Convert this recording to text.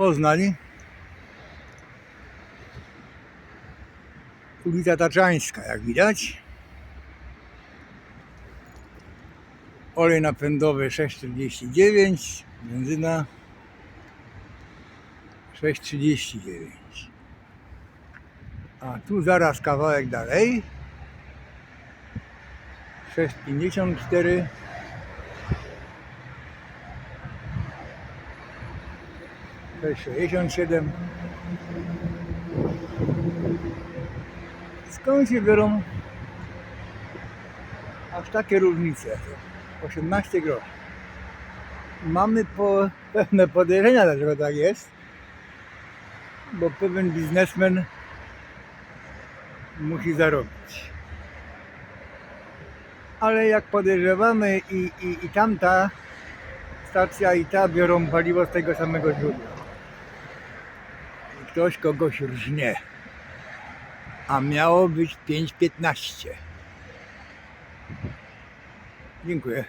Poznań. Ulica Taczańska, jak widać. Olej napędowy 6,49, benzyna 6,39. A tu zaraz kawałek dalej 6,54 6,67 Skąd się biorą aż takie różnice? 18 groszy. Mamy po, pewne podejrzenia, dlaczego tak jest. Bo pewien biznesmen musi zarobić. Ale jak podejrzewamy i, i, i tamta stacja i ta biorą paliwo z tego samego źródła. Ktoś kogoś rżnie. A miało być 5,15. Dziękuję.